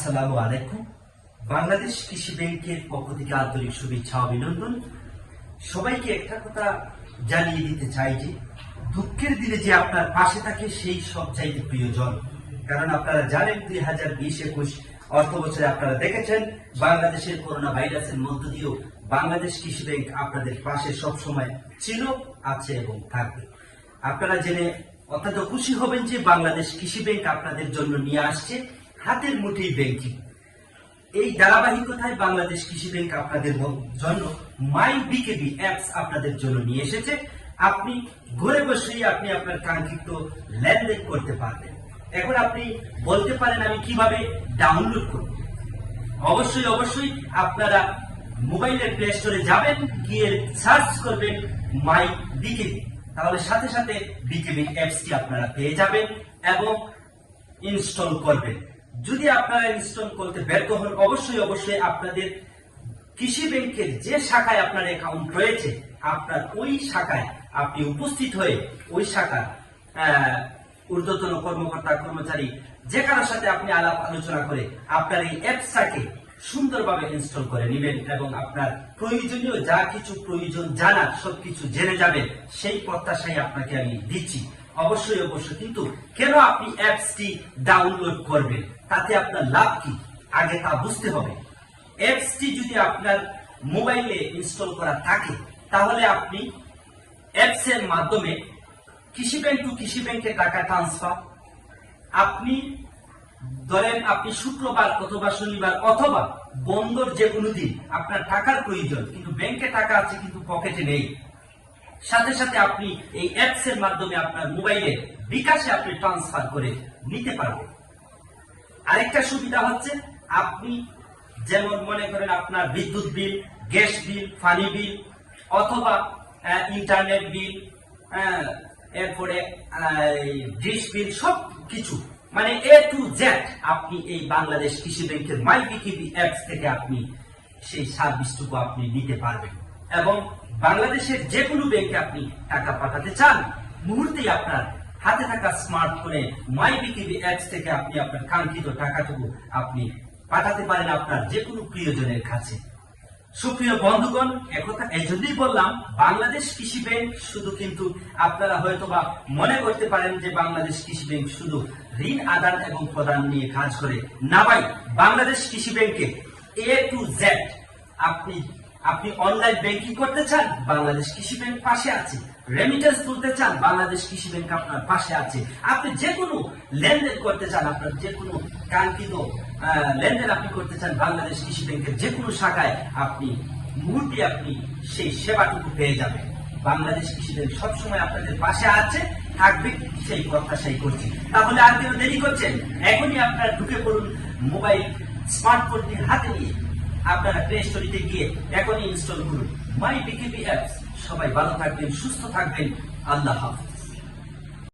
আসসালামু আলাইকুম। বাংলাদেশ কৃষি ব্যাংকের পক্ষ থেকে আন্তরিক শুভেচ্ছা, অভিনন্দন। সবাইকে একটা কথা জানিয়ে দিতে চাই যে, দুঃখের দিনে যে আপনার পাশে থাকে সেই সব চাইতে প্রিয়জন। কারণ আপনারা জানেন, দুই হাজার বিশ একুশ অর্থ বছরে আপনারা দেখেছেন, বাংলাদেশের করোনা ভাইরাসের মধ্য দিয়েও বাংলাদেশ কৃষি ব্যাংক আপনাদের পাশে সব সময় ছিল, আছে এবং থাকবে। আপনারা জেনে অত্যন্ত খুশি হবেন যে বাংলাদেশ কৃষি ব্যাংক আপনাদের জন্য নিয়ে আসছে। হাতের মুঠেই ব্যাংকিং এই ধারাবাহিকতায় বাংলাদেশ কৃষি ব্যাংক আপনাদের জন্য মাই বিকেবি অ্যাপস আপনাদের জন্য নিয়ে এসেছে। আপনি ঘরে বসেই আপনি আপনার কাঙ্ক্ষিত লেনদেন করতে পারবেন। এখন আপনি বলতে পারেন আমি কীভাবে ডাউনলোড করব। অবশ্যই অবশ্যই আপনারা মোবাইলের প্লে স্টোরে যাবেন, গিয়ে সার্চ করবেন মাই বিকেবি তাহলে সাথে সাথে বিকেবি অ্যাপসটি আপনারা পেয়ে যাবেন এবং ইনস্টল করবেন। যদি আপনারা ইনস্টল করতে ব্যর্থ হন অবশ্যই অবশ্যই আপনাদের কৃষি ব্যাংকের যে শাখায় আপনার অ্যাকাউন্ট রয়েছে, আপনার ওই শাখায় আপনি উপস্থিত হয়ে ওই শাখার ঊর্ধ্বতন কর্মকর্তা, কর্মচারী, যে কারোর সাথে আপনি আলাপ আলোচনা করে আপনার এই অ্যাপসটাকে সুন্দরভাবে ইনস্টল করে নেবেন এবং আপনার প্রয়োজনীয় যা কিছু প্রয়োজন জানার সবকিছু জেনে যাবেন সেই প্রত্যাশাই আপনাকে আমি দিচ্ছি। অবশ্যই অবশ্যই। কিন্তু কেন আপনি অ্যাপসটি ডাউনলোড করবেন? তাতে আপনার লাভ কি? আগে তা বুঝতে হবে। অ্যাপসটি যদি আপনার মোবাইলে ইনস্টল করা থাকে, তাহলে আপনি অ্যাপস এর মাধ্যমে কৃষি ব্যাংক টু কৃষি ব্যাংকে টাকা ট্রান্সফার আপনি ধরেন আপনি শুক্রবার অথবা শনিবার অথবা বন্দর যে কোনো দিন আপনার টাকার প্রয়োজন, কিন্তু ব্যাংকে টাকা আছে কিন্তু পকেটে নেই। সাথে সাথে আপনি এই অ্যাপস এর মাধ্যমে আপনার মোবাইলে বিকাশে আপনি ট্রান্সফার করে নিতে পারবেন। আরেকটা সুবিধা হচ্ছে আপনি যেমন মনে করেন আপনার বিদ্যুৎ বিল, গ্যাস বিল, পানি বিল, অথবা ইন্টারনেট বিল এরপরে ডিশ বিল সব কিছু মানে এ টু জেড আপনি এই বাংলাদেশ কৃষি ব্যাংকের মাই বিকিবি অ্যাপস থেকে আপনি সেই সার্ভিসটুকু আপনি নিতে পারবেন। এবং বাংলাদেশের যে কোনো ব্যাংকে আপনি টাকা পাঠাতে চান, মুহূর্তেই আপনার হাতে থাকা স্মার্টফোনে মাই বিকিবি অ্যাপস থেকে আপনি আপনার কাঙ্ক্ষিত টাকাটুকু আপনি পাঠাতে পারেন আপনার যে কোনো প্রিয়জনের কাছে। সুপ্রিয় বন্ধুগণ, একথা এই জন্যই বললাম, বাংলাদেশ কৃষি ব্যাংক শুধু কিন্তু আপনারা হয়তো বা মনে করতে পারেন যে বাংলাদেশ কৃষি ব্যাংক শুধু ঋণ আদান এবং প্রদান নিয়ে কাজ করে। না ভাই, বাংলাদেশ কৃষি ব্যাংকে এ টু জেড আপনি আপনি অনলাইন ব্যাংকিং করতে চান, বাংলাদেশ কৃষি ব্যাংক পাশে আছে। রেমিটেন্স তুলতে চান, বাংলাদেশ কৃষি ব্যাংক আপনার পাশে আছে। আপনি যে কোনো লেনদেন করতে চান, আপনার যে কোনো কাঙ্ক্ষিত লেনদেন আপনি করতে চান বাংলাদেশ কৃষি ব্যাংকের যে কোনো শাখায়, আপনি মুহূর্তে আপনি সেই সেবাটুকু পেয়ে যাবেন। বাংলাদেশ কৃষি ব্যাংক সবসময় আপনাদের পাশে আছে, থাকবে, সেই প্রত্যাশাই করছি। তাহলে আর কেউ দেরি করছেন? এখনই আপনার ঢুকে পড়ুন মোবাইল স্মার্টফোনটি হাতে নিয়ে। আপনারা প্লে স্টোরিতে গিয়ে এখনই ইনস্টল করুন। মাই বিকেপি অ্যাপস সবাই ভালো থাকবেন, সুস্থ থাকবেন। আল্লাহ হাফিজ।